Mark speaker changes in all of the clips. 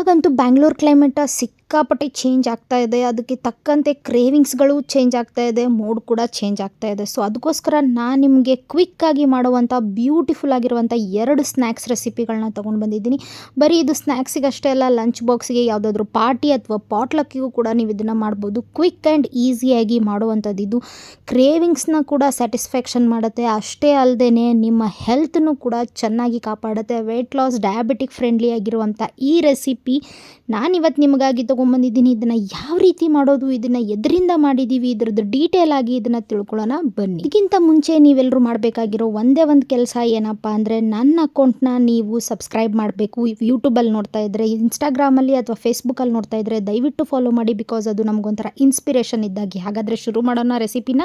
Speaker 1: ಇವಾಗಂತೂ ಬ್ಯಾಂಗ್ಳೂರ್ ಕ್ಲೈಮೇಟ ಸಿಕ್ಕಾಪಟ್ಟೆ ಚೇಂಜ್ ಆಗ್ತಾ ಇದೆ. ಅದಕ್ಕೆ ತಕ್ಕಂತೆ ಕ್ರೇವಿಂಗ್ಸ್ಗಳು ಚೇಂಜ್ ಆಗ್ತಾ ಇದೆ. ಮೂಡ್ ಕೂಡ ಚೇಂಜ್ ಆಗ್ತಾ ಇದೆ. ಸೊ ಅದಕ್ಕೋಸ್ಕರ ನಾನು ನಿಮಗೆ ಕ್ವಿಕ್ಕಾಗಿ ಮಾಡುವಂಥ ಬ್ಯೂಟಿಫುಲ್ ಆಗಿರುವಂಥ ಎರಡು ಸ್ನ್ಯಾಕ್ಸ್ ರೆಸಿಪಿಗಳನ್ನ ತೊಗೊಂಡು ಬಂದಿದ್ದೀನಿ. ಬರೀ ಇದು ಸ್ನ್ಯಾಕ್ಸಿಗೆ ಅಷ್ಟೇ ಅಲ್ಲ ಲಂಚ್ ಬಾಕ್ಸ್ಗೆ ಯಾವುದಾದ್ರೂ ಪಾರ್ಟಿ ಅಥವಾ ಪಾಟ್ಲಕ್ಕಿಗೂ ಕೂಡ ನೀವು ಇದನ್ನು ಮಾಡ್ಬೋದು. ಕ್ವಿಕ್ ಆ್ಯಂಡ್ ಈಸಿಯಾಗಿ ಮಾಡುವಂಥದ್ದು ಇದು. ಕ್ರೇವಿಂಗ್ಸ್ನ ಕೂಡ ಸ್ಯಾಟಿಸ್ಫ್ಯಾಕ್ಷನ್ ಮಾಡುತ್ತೆ. ಅಷ್ಟೇ ಅಲ್ಲದೆ ನಿಮ್ಮ ಹೆಲ್ತ್ನು ಕೂಡ ಚೆನ್ನಾಗಿ ಕಾಪಾಡುತ್ತೆ. ವೆಯ್ಟ್ ಲಾಸ್ ಡಯಾಬಿಟಿಕ್ ಫ್ರೆಂಡ್ಲಿ ಆಗಿರುವಂಥ ಈ ರೆಸಿಪಿ ನಾನಿವತ್ತು ನಿಮಗಾಗಿ ತೊಗೊಂಬಂದಿದ್ದೀನಿ, ಇದನ್ನು ಯಾವ ರೀತಿ ಮಾಡೋದು, ಇದನ್ನು ಎದರಿಂದ ಮಾಡಿದ್ದೀವಿ ಇದ್ರದ್ದು ಡೀಟೇಲ್ ಆಗಿ ಇದನ್ನು ತಿಳ್ಕೊಳ್ಳೋಣ, ಬನ್ನಿ. ಇದಕ್ಕಿಂತ ಮುಂಚೆ ನೀವೆಲ್ಲರೂ ಮಾಡಬೇಕಾಗಿರೋ ಒಂದೇ ಒಂದು ಕೆಲಸ ಏನಪ್ಪ ಅಂದರೆ ನನ್ನ ಅಕೌಂಟ್ನ ನೀವು ಸಬ್ಸ್ಕ್ರೈಬ್ ಮಾಡಬೇಕು. ಯೂಟ್ಯೂಬಲ್ಲಿ ನೋಡ್ತಾ ಇದ್ದರೆ ಇನ್ಸ್ಟಾಗ್ರಾಮಲ್ಲಿ ಅಥವಾ ಫೇಸ್ಬುಕ್ಕಲ್ಲಿ ನೋಡ್ತಾ ಇದ್ದರೆ ದಯವಿಟ್ಟು ಫಾಲೋ ಮಾಡಿ ಬಿಕಾಸ್ ಅದು ನಮಗೊಂಥರ ಇನ್ಸ್ಪಿರೇಷನ್ ಇದ್ದಾಗಿ. ಹಾಗಾದರೆ ಶುರು ಮಾಡೋಣ ರೆಸಿಪಿನ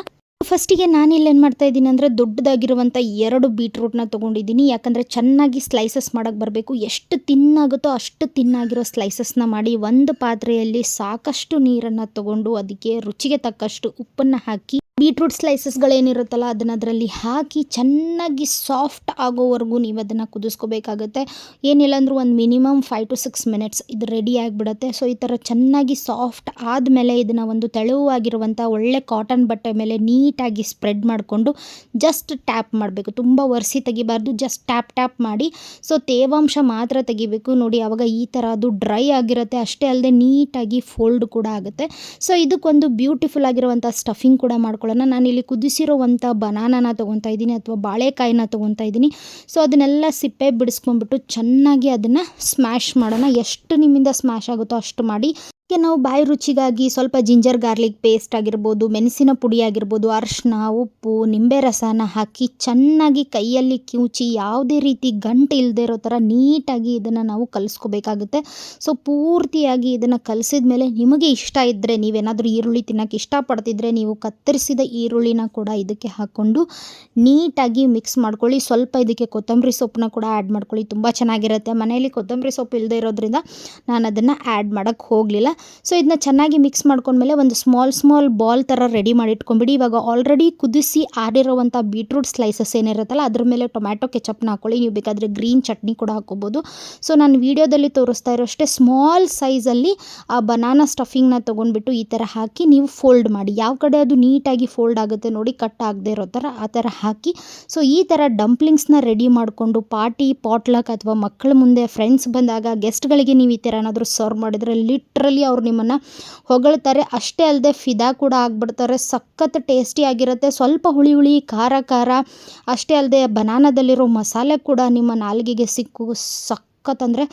Speaker 1: ಫಸ್ಟಿಗೆ ನಾನಿಲ್ಲಿ ಏನು ಮಾಡ್ತಾ ಇದ್ದೀನಿ ಅಂದರೆ ದೊಡ್ಡದಾಗಿರುವಂಥ ಎರಡು ಬೀಟ್ರೂಟ್ನ ತೊಗೊಂಡಿದ್ದೀನಿ. ಯಾಕಂದರೆ ಚೆನ್ನಾಗಿ ಸ್ಲೈಸಸ್ ಮಾಡೋಕ್ಕೆ ಬರಬೇಕು. ಎಷ್ಟು ತಿನ್ನಾಗುತ್ತೋ ಅಷ್ಟು ತಿನ್ನಾಗಿರೋ ಸ್ಲೈಸಸ್ನ ಮಾಡಿ ಒಂದು ಪಾತ್ರೆಯಲ್ಲಿ ಸಾಕಷ್ಟು ನೀರನ್ನು ತಗೊಂಡು ಅದಕ್ಕೆ ರುಚಿಗೆ ತಕ್ಕಷ್ಟು ಉಪ್ಪನ್ನು ಹಾಕಿ ಬೀಟ್ರೂಟ್ ಸ್ಲೈಸಸ್ಗಳೇನಿರುತ್ತಲ್ಲ ಅದನ್ನು ಅದರಲ್ಲಿ ಹಾಕಿ ಚೆನ್ನಾಗಿ ಸಾಫ್ಟ್ ಆಗೋವರೆಗೂ ನೀವು ಅದನ್ನು ಕುದಿಸ್ಕೋಬೇಕಾಗತ್ತೆ. ಏನಿಲ್ಲ ಅಂದರೂ ಒಂದು minimum five two six minutes ಇದು ರೆಡಿ ಆಗಿಬಿಡುತ್ತೆ. ಸೊ ಈ ಥರ ಚೆನ್ನಾಗಿ ಸಾಫ್ಟ್ ಆದಮೇಲೆ ಇದನ್ನು ಒಂದು ತೆಳುವಾಗಿರುವಂಥ ಒಳ್ಳೆ ಕಾಟನ್ ಬಟ್ಟೆ ಮೇಲೆ ನೀಟಾಗಿ ಸ್ಪ್ರೆಡ್ ಮಾಡಿಕೊಂಡು ಜಸ್ಟ್ ಟ್ಯಾಪ್ ಮಾಡಬೇಕು. ತುಂಬ ಒರೆಸಿ ತೆಗಿಬಾರ್ದು ಜಸ್ಟ್ ಟ್ಯಾಪ್ ಟ್ಯಾಪ್ ಮಾಡಿ. ಸೊ ತೇವಾಂಶ ಮಾತ್ರ ತೆಗಿಬೇಕು. ನೋಡಿ ಆವಾಗ ಈ ಥರ ಅದು ಡ್ರೈ ಆಗಿರುತ್ತೆ. ಅಷ್ಟೇ ಅಲ್ಲದೆ ನೀಟಾಗಿ ಫೋಲ್ಡ್ ಕೂಡ ಆಗುತ್ತೆ. ಸೊ ಇದಕ್ಕೊಂದು ಬ್ಯೂಟಿಫುಲ್ ಆಗಿರುವಂಥ ಸ್ಟಫಿಂಗ್ ಕೂಡ ಮಾಡ್ಕೊಳ್ಳೋಣ. ಇಲ್ಲಿ ಕುದಿಸಿರುವಂಥ ಬನಾನನ ತೊಗೊತಾ ಇದ್ದೀನಿ ಅಥವಾ ಬಾಳೆಕಾಯಿನ ತೊಗೊತಾ ಇದ್ದೀನಿ. ಸೊ, ಅದನ್ನೆಲ್ಲ ಸಿಪ್ಪೆ ಬಿಡಿಸ್ಕೊಂಡ್ಬಿಟ್ಟು ಚೆನ್ನಾಗಿ ಅದನ್ನು ಸ್ಮ್ಯಾಶ್ ಮಾಡೋಣ. ಎಷ್ಟು ನಿಮ್ಮಿಂದ ಸ್ಮ್ಯಾಶ್ ಆಗುತ್ತೋ ಅಷ್ಟು ಮಾಡಿ. ಅದಕ್ಕೆ ನಾವು ಬಾಯಿ ರುಚಿಗಾಗಿ ಸ್ವಲ್ಪ ಜಿಂಜರ್ ಗಾರ್ಲಿಕ್ ಪೇಸ್ಟ್ ಆಗಿರ್ಬೋದು, ಮೆಣಸಿನ ಪುಡಿ ಆಗಿರ್ಬೋದು ಅರಿಶಿನ ಉಪ್ಪು, ನಿಂಬೆ ರಸನ ಹಾಕಿ ಚೆನ್ನಾಗಿ ಕೈಯಲ್ಲಿ ಕಿವುಚಿ ಯಾವುದೇ ರೀತಿ ಗಂಟು ಇಲ್ಲದೆ ಇರೋ ಥರ ನೀಟಾಗಿ ಇದನ್ನು ನಾವು ಕಲಿಸ್ಕೋಬೇಕಾಗುತ್ತೆ. ಸೊ ಪೂರ್ತಿಯಾಗಿ ಇದನ್ನು ಕಲಿಸಿದ ಮೇಲೆ ನಿಮಗೆ ಇಷ್ಟ ಇದ್ದರೆ ನೀವೇನಾದರೂ ಈರುಳ್ಳಿ ತಿನ್ನೋಕ್ಕೆ ಇಷ್ಟಪಡ್ತಿದ್ರೆ ನೀವು ಕತ್ತರಿಸಿದ ಈರುಳ್ಳಿನ ಕೂಡ ಇದಕ್ಕೆ ಹಾಕ್ಕೊಂಡು ನೀಟಾಗಿ ಮಿಕ್ಸ್ ಮಾಡ್ಕೊಳ್ಳಿ. ಸ್ವಲ್ಪ ಇದಕ್ಕೆ ಕೊತ್ತಂಬರಿ ಸೊಪ್ಪನ್ನ ಕೂಡ ಆ್ಯಡ್ ಮಾಡ್ಕೊಳ್ಳಿ. ತುಂಬ ಚೆನ್ನಾಗಿರುತ್ತೆ. ಮನೆಯಲ್ಲಿ ಕೊತ್ತಂಬರಿ ಸೊಪ್ಪು ಇಲ್ಲದೆ ಇರೋದ್ರಿಂದ ನಾನು ಅದನ್ನು ಆ್ಯಡ್ ಮಾಡೋಕ್ಕೆ ಹೋಗಲಿಲ್ಲ. ಸೊ ಇದನ್ನ ಚೆನ್ನಾಗಿ ಮಿಕ್ಸ್ ಮಾಡ್ಕೊಂಡ್ಮೇಲೆ ಒಂದು ಸ್ಮಾಲ್ ಸ್ಮಾಲ್ ಬಾಲ್ ಥರ ರೆಡಿ ಮಾಡಿ ಇಟ್ಕೊಂಬಿಡಿ ಇವಾಗ ಆಲ್ರೆಡಿ ಕುದಿಸಿ ಆಡಿರೋವಂಥ ಬೀಟ್ರೂಟ್ ಸ್ಲೈಸಸ್ ಏನಿರುತ್ತಲ್ಲ, ಅದ್ರ ಮೇಲೆ ಟೊಮ್ಯಾಟೊ ಕೆಚಪ್ನ ಹಾಕ್ಕೊಳ್ಳಿ ನೀವು ಬೇಕಾದರೆ ಗ್ರೀನ್ ಚಟ್ನಿ ಕೂಡ ಹಾಕ್ಕೋಬೋದು. ಸೊ ನಾನು ವೀಡಿಯೋದಲ್ಲಿ ತೋರಿಸ್ತಾ ಇರೋಷ್ಟೇ ಸ್ಮಾಲ್ ಸೈಜಲ್ಲಿ ಆ ಬನಾನಾ ಸ್ಟಫಿಂಗ್ನ ತೊಗೊಂಡ್ಬಿಟ್ಟು ಈ ಥರ ಹಾಕಿ ನೀವು ಫೋಲ್ಡ್ ಮಾಡಿ. ಯಾವ ಕಡೆ ಅದು ನೀಟಾಗಿ ಫೋಲ್ಡ್ ಆಗುತ್ತೆ ನೋಡಿ ಕಟ್ ಆಗದೆ ಇರೋ ಥರ ಆ ಥರ ಹಾಕಿ. ಸೊ ಈ ಥರ ಡಂಪ್ಲಿಂಗ್ಸ್ನ ರೆಡಿ ಮಾಡಿಕೊಂಡು ಪಾರ್ಟಿ ಪಾಟ್ಲಕ್ ಅಥವಾ ಮಕ್ಕಳ ಮುಂದೆ ಫ್ರೆಂಡ್ಸ್ ಬಂದಾಗ ಗೆಸ್ಟ್ಗಳಿಗೆ ನೀವು ಈ ಥರ ಏನಾದರೂ ಸರ್ವ್ ಮಾಡಿದರೆ ಲಿಟ್ರಲಿ ಅವ್ರು ನಿಮ್ಮನ್ನು ಹೊಗಳ್ತಾರೆ. ಅಷ್ಟೇ ಅಲ್ಲದೆ ಫಿದಾ ಕೂಡ ಆಗಿಬಿಡ್ತಾರೆ. ಸಖತ್ ಟೇಸ್ಟಿ ಆಗಿರುತ್ತೆ. ಸ್ವಲ್ಪ ಹುಳಿ ಹುಳಿ, ಖಾರ ಖಾರ, ಅಷ್ಟೇ ಅಲ್ಲದೆ ಬನಾನದಲ್ಲಿರೋ ಮಸಾಲೆ ಕೂಡ ನಿಮ್ಮ ನಾಲಿಗೆಗೆ ಸಿಕ್ಕು. ಸಖತ್ ಅಂದರೆ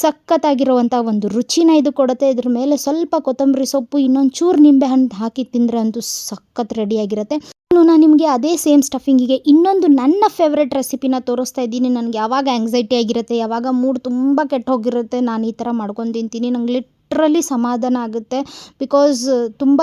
Speaker 1: ಸಖತ್ತಾಗಿರುವಂಥ ಒಂದು ರುಚಿನ ಇದು ಕೊಡುತ್ತೆ. ಇದ್ರ ಮೇಲೆ ಸ್ವಲ್ಪ ಕೊತ್ತಂಬರಿ ಸೊಪ್ಪು ಇನ್ನೊಂದು ಚೂರು ನಿಂಬೆ ಹಣ್ಣು ಹಾಕಿ ತಿಂದರೆ ಅಂತೂ ಸಖತ್ ರೆಡಿಯಾಗಿರುತ್ತೆ ಇನ್ನು ನಾನು ನಿಮಗೆ ಅದೇ ಸೇಮ್ ಸ್ಟಫಿಂಗಿಗೆ ಇನ್ನೊಂದು ನನ್ನ ಫೇವ್ರೆಟ್ ರೆಸಿಪಿನ ತೋರಿಸ್ತಾ ಇದ್ದೀನಿ. ನನಗೆ ಯಾವಾಗ ಆ್ಯಂಗ್ಸೈಟಿ ಆಗಿರುತ್ತೆ, ಯಾವಾಗ ಮೂಡ್ ತುಂಬ ಕೆಟ್ಟ ಹೋಗಿರುತ್ತೆ, ನಾನು ಈ ಥರ ಮಾಡ್ಕೊಂಡು ತಿಂತೀನಿ. ನಂಗೆ ಲಿಟ್ರಲಿ ಸಮಾಧಾನ ಆಗುತ್ತೆ. ಬಿಕಾಸ್ ತುಂಬ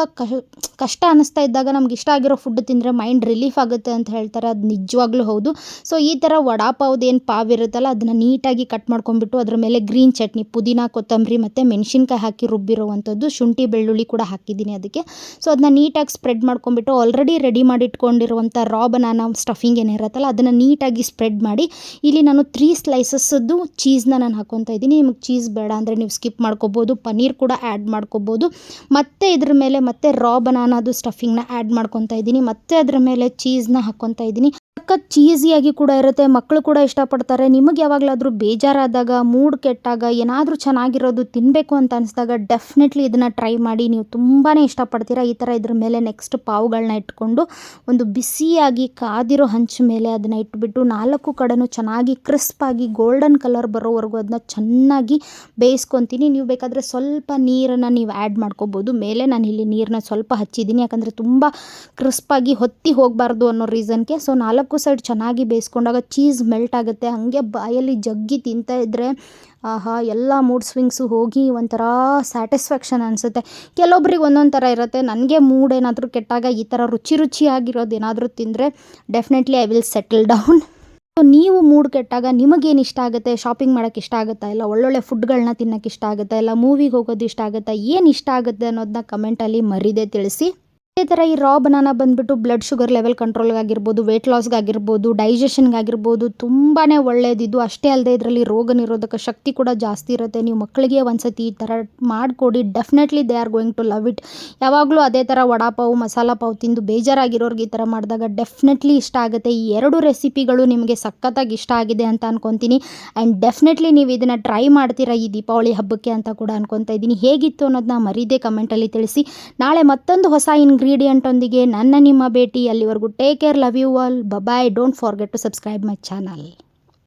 Speaker 1: ಕಷ್ಟ ಅನ್ನಿಸ್ತಾ ಇದ್ದಾಗ ನಮ್ಗೆ ಇಷ್ಟ ಆಗಿರೋ ಫುಡ್ ತಿಂದರೆ ಮೈಂಡ್ ರಿಲೀಫ್ ಆಗುತ್ತೆ ಅಂತ ಹೇಳ್ತಾರೆ. ಅದು ನಿಜವಾಗ್ಲೂ ಹೌದು. ಸೊ ಈ ಥರ ವಡಾ ಪಾವ್ದು ಏನು ಪಾವ್ ಇರುತ್ತಲ್ಲ, ಅದನ್ನು ನೀಟಾಗಿ ಕಟ್ ಮಾಡ್ಕೊಂಡ್ಬಿಟ್ಟು ಅದ್ರ ಮೇಲೆ ಗ್ರೀನ್ ಚಟ್ನಿ, ಪುದೀನ, ಕೊತ್ತಂಬರಿ ಮತ್ತು ಮೆಣಸಿನ್ಕಾಯಿ ಹಾಕಿ ರುಬ್ಬಿರುವಂಥದ್ದು, ಶುಂಠಿ, ಬೆಳ್ಳುಳ್ಳಿ ಕೂಡ ಹಾಕಿದ್ದೀನಿ ಅದಕ್ಕೆ. ಸೊ ಅದನ್ನ ನೀಟಾಗಿ ಸ್ಪ್ರೆಡ್ ಮಾಡ್ಕೊಂಡ್ಬಿಟ್ಟು ಆಲ್ರೆಡಿ ರೆಡಿ ಮಾಡಿ ಇಟ್ಕೊಂಡಿರುವಂಥ ರಾ ಬನಾನ ಸ್ಟಫಿಂಗ್ ಏನಿರುತ್ತಲ್ಲ ಅದನ್ನು ನೀಟಾಗಿ ಸ್ಪ್ರೆಡ್ ಮಾಡಿ, ಇಲ್ಲಿ ನಾನು ತ್ರೀ ಸ್ಲೈಸಸ್ಸದ್ದು ಚೀಸ್ನ ನಾನು ಹಾಕ್ಕೊತಾ ಇದ್ದೀನಿ. ನಿಮಗೆ ಚೀಸ್ ಬೇಡ ಅಂದರೆ ನೀವು ಸ್ಕಿಪ್ ಮಾಡ್ಕೋಬೋದು ಪನ್ನೀರ್ ಕೂಡ ಆ್ಯಡ್ ಮಾಡ್ಕೋಬೋದು. ಮತ್ತು ಇದ್ರ ಮೇಲೆ ಮತ್ತೆ ರಾ ಬನಾನದು ಸ್ಟಫಿಂಗ್ನ ಆ್ಯಡ್ ಮಾಡ್ಕೊತಾ ಇದ್ದೀನಿ. ಮತ್ತು ಅದ್ರ ಮೇಲೆ ಚೀಸ್ನ ಹಾಕ್ಕೊತಾ ಇದ್ದೀನಿ. ಸಖತ್ ಚೀಸಿಯಾಗಿ ಕೂಡ ಇರುತ್ತೆ ಮಕ್ಕಳು ಕೂಡ ಇಷ್ಟಪಡ್ತಾರೆ. ನಿಮಗೆ ಯಾವಾಗಲಾದರೂ ಬೇಜಾರಾದಾಗ ಮೂಡ್ ಕೆಟ್ಟಾಗ ಏನಾದರೂ ಚೆನ್ನಾಗಿರೋದು ತಿನ್ನಬೇಕು ಅಂತ ಅನಿಸಿದಾಗ ಡೆಫಿನೆಟ್ಲಿ ಇದನ್ನು ಟ್ರೈ ಮಾಡಿ. ನೀವು ತುಂಬಾ ಇಷ್ಟಪಡ್ತೀರಾ ಈ ಥರ ಇದ್ರ ಮೇಲೆ ನೆಕ್ಸ್ಟ್ ಪಾವುಗಳನ್ನ ಇಟ್ಕೊಂಡು ಒಂದು ಬಿಸಿಯಾಗಿ ಕಾದಿರೋ ಹಂಚು ಮೇಲೆ ಅದನ್ನು ಇಟ್ಬಿಟ್ಟು ನಾಲ್ಕು ಕಡೆನೂ ಚೆನ್ನಾಗಿ ಕ್ರಿಸ್ಪಾಗಿ ಗೋಲ್ಡನ್ ಕಲರ್ ಬರೋವರೆಗೂ ಅದನ್ನ ಚೆನ್ನಾಗಿ ಬೇಯಿಸ್ಕೊತೀನಿ. ನೀವು ಬೇಕಾದರೆ ಸ್ವಲ್ಪ ನೀರನ್ನು ನೀವು ಆ್ಯಡ್ ಮಾಡ್ಕೋಬೋದು. ಮೇಲೆ ನಾನು ಇಲ್ಲಿ ನೀರನ್ನ ಸ್ವಲ್ಪ ಹಚ್ಚಿದ್ದೀನಿ. ಯಾಕಂದರೆ ತುಂಬ ಕ್ರಿಸ್ಪಾಗಿ ಹೊತ್ತಿ ಹೋಗಬಾರ್ದು ಅನ್ನೋ ರೀಸನ್ಗೆ ಸೊ ನಾಲ್ಕು ಸೈಡ್ ಚೆನ್ನಾಗಿ ಬೇಯಿಸ್ಕೊಂಡಾಗ ಚೀಸ್ ಮೆಲ್ಟ್ ಆಗುತ್ತೆ. ಹಾಗೆ ಬಾಯಲ್ಲಿ ಜಗ್ಗಿ ತಿಂತಾ ಇದ್ದರೆ ಆಹಾ, ಎಲ್ಲ ಮೂಡ್ ಸ್ವಿಂಗ್ಸು ಹೋಗಿ ಒಂಥರ ಸ್ಯಾಟಿಸ್ಫ್ಯಾಕ್ಷನ್ ಅನಿಸುತ್ತೆ. ಕೆಲವೊಬ್ರಿಗೆ ಒಂದೊಂದು ಥರ ಇರುತ್ತೆ. ನನಗೆ ಮೂಡ್ ಏನಾದರೂ ಕೆಟ್ಟಾಗ ಈ ಥರ ರುಚಿ ರುಚಿಯಾಗಿರೋದು ಏನಾದರೂ ತಿಂದರೆ definitely I will settle down so ನೀವು ಮೂಡ್ ಕೆಟ್ಟಾಗ ನಿಮಗೇನು ಇಷ್ಟ ಆಗುತ್ತೆ? ಶಾಪಿಂಗ್ ಮಾಡೋಕ್ಕೆ ಇಷ್ಟ ಆಗುತ್ತಾ? ಇಲ್ಲ ಒಳ್ಳೊಳ್ಳೆ ಫುಡ್ಗಳನ್ನ ತಿನ್ನೋಕ್ಕೆ ಇಷ್ಟ ಆಗುತ್ತಾ? ಇಲ್ಲ ಮೂವಿಗೆ ಹೋಗೋದು ಇಷ್ಟ ಆಗುತ್ತಾ? ಏನು ಇಷ್ಟ ಆಗುತ್ತೆ ಅನ್ನೋದನ್ನ ಕಮೆಂಟಲ್ಲಿ ಮರಿದೇ ತಿಳಿಸಿ. ಅದೇ ಥರ ಈ ರಾ ಬನಾನ ಬಂದುಬಿಟ್ಟು ಬ್ಲಡ್ ಶುಗರ್ ಲೆವೆಲ್ ಕಂಟ್ರೋಲ್ಗಾಗಿರ್ಬೋದು ವೆಯ್ಟ್ ಲಾಸ್ಗಾಗಿರ್ಬೋದು ಡೈಜೆಷನ್ಗಾಗಿರ್ಬೋದು ತುಂಬಾ ಒಳ್ಳೆಯದಿದ್ದು ಅಷ್ಟೇ ಅಲ್ಲದೆ ಇದರಲ್ಲಿ ರೋಗ ನಿರೋಧಕ ಶಕ್ತಿ ಕೂಡ ಜಾಸ್ತಿ ಇರುತ್ತೆ. ನೀವು ಮಕ್ಕಳಿಗೆ ಒಂದ್ಸತಿ ಈ ಥರ ಮಾಡಿಕೊಡಿ. Definitely they are going to love it ಯಾವಾಗಲೂ ಅದೇ ಥರ ವಡಾಪಾವು, ಮಸಾಲ ಪಾವು ತಿಂದು ಬೇಜಾರಾಗಿರೋರ್ಗೆ ಈ ಥರ ಮಾಡಿದಾಗ ಡೆಫಿನೆಟ್ಲಿ ಇಷ್ಟ ಆಗುತ್ತೆ. ಈ ಎರಡು ರೆಸಿಪಿಗಳು ನಿಮಗೆ ಸಖತ್ತಾಗಿ ಇಷ್ಟ ಆಗಿದೆ ಅಂತ ಅನ್ಕೊತೀನಿ. ಆ್ಯಂಡ್ ಡೆಫಿನೆಟ್ಲಿ ನೀವು ಇದನ್ನು ಟ್ರೈ ಮಾಡ್ತೀರಾ ಈ ದೀಪಾವಳಿ ಹಬ್ಬಕ್ಕೆ ಅಂತ ಕೂಡ ಅನ್ಕೊತಾ ಇದ್ದೀನಿ. ಹೇಗಿತ್ತು ಅನ್ನೋದನ್ನ ಮರೀದೆ ಕಮೆಂಟಲ್ಲಿ ತಿಳಿಸಿ. ನಾಳೆ ಮತ್ತೊಂದು ಹೊಸ ಇಂಗ್ರೀಡಿಯೆಂಟ್ ಒಂದಿಗೆ ನನ್ನ ನಿಮ್ಮ ಭೇಟಿ. ಅಲ್ಲಿವರೆಗೂ take care, love you all. Bye bye don't forget to subscribe my channel